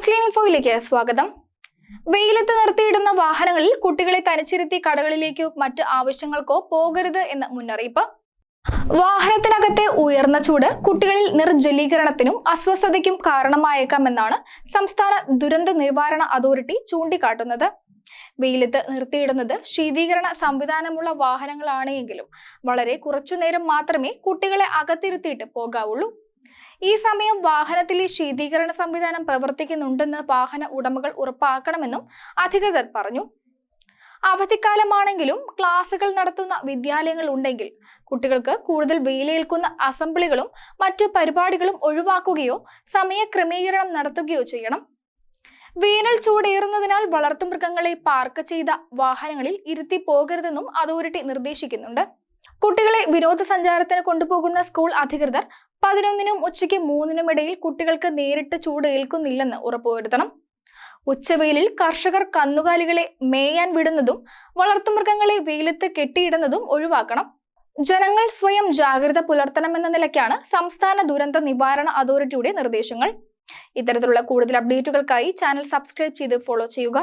Fox ഇൻഫോയിലേക്ക് സ്വാഗതം. വെയിലത്ത് നിർത്തിയിടുന്ന വാഹനങ്ങളിൽ കുട്ടികളെ തനിച്ചിരുത്തി കടകളിലേക്കോ മറ്റ് ആവശ്യങ്ങൾക്കോ പോകരുത് എന്ന് മുന്നറിയിപ്പ്. വാഹനത്തിനകത്തെ ഉയർന്ന ചൂട് കുട്ടികളിൽ നിർജലീകരണത്തിനും അസ്വസ്ഥതയ്ക്കും കാരണമായേക്കാമെന്നാണ് സംസ്ഥാന ദുരന്ത നിവാരണ അതോറിറ്റി ചൂണ്ടിക്കാട്ടുന്നത്. വെയിലത്ത് നിർത്തിയിടുന്നത് ശീതീകരണ സംവിധാനമുള്ള വാഹനങ്ങളാണെങ്കിലും വളരെ കുറച്ചുനേരം മാത്രമേ കുട്ടികളെ അകത്തിരുത്തിയിട്ട് പോകാവുള്ളൂ. ഈ സമയം വാഹനത്തിലെ ശീതീകരണ സംവിധാനം പ്രവർത്തിക്കുന്നുണ്ടെന്ന് വാഹന ഉടമകൾ ഉറപ്പാക്കണമെന്നും അധികൃതർ പറഞ്ഞു. അവധിക്കാലമാണെങ്കിലും ക്ലാസുകൾ നടത്തുന്ന വിദ്യാലയങ്ങൾ ഉണ്ടെങ്കിൽ കുട്ടികൾക്ക് കൂടുതൽ വെയിലേൽക്കുന്ന അസംബ്ലികളും മറ്റു പരിപാടികളും ഒഴിവാക്കുകയോ സമയക്രമീകരണം നടത്തുകയോ ചെയ്യണം. വേനൽ ചൂടേറുന്നതിനാൽ വളർത്തുമൃഗങ്ങളെ പാർക്ക് ചെയ്ത വാഹനങ്ങളിൽ ഇരുത്തി പോകരുതെന്നും അതോറിറ്റി നിർദ്ദേശിക്കുന്നുണ്ട്. കുട്ടികളെ വിനോദസഞ്ചാരത്തിന് കൊണ്ടുപോകുന്ന സ്കൂൾ അധികൃതർ പതിനൊന്നിനും ഉച്ചയ്ക്ക് മൂന്നിനും ഇടയിൽ കുട്ടികൾക്ക് നേരിട്ട് ചൂട് ഏൽക്കുന്നില്ലെന്ന് ഉറപ്പുവരുത്തണം. ഉച്ചവെയിലിൽ കർഷകർ കന്നുകാലികളെ മേയാൻ വിടുന്നതും വളർത്തുമൃഗങ്ങളെ വെയിലത്ത് കെട്ടിയിടുന്നതും ഒഴിവാക്കണം. ജനങ്ങൾ സ്വയം ജാഗ്രത പുലർത്തണമെന്ന നിലയ്ക്കാണ് സംസ്ഥാന ദുരന്ത നിവാരണ അതോറിറ്റിയുടെ നിർദ്ദേശങ്ങൾ. ഇത്തരത്തിലുള്ള കൂടുതൽ അപ്ഡേറ്റുകൾക്കായി ചാനൽ സബ്സ്ക്രൈബ് ചെയ്ത് ഫോളോ ചെയ്യുക.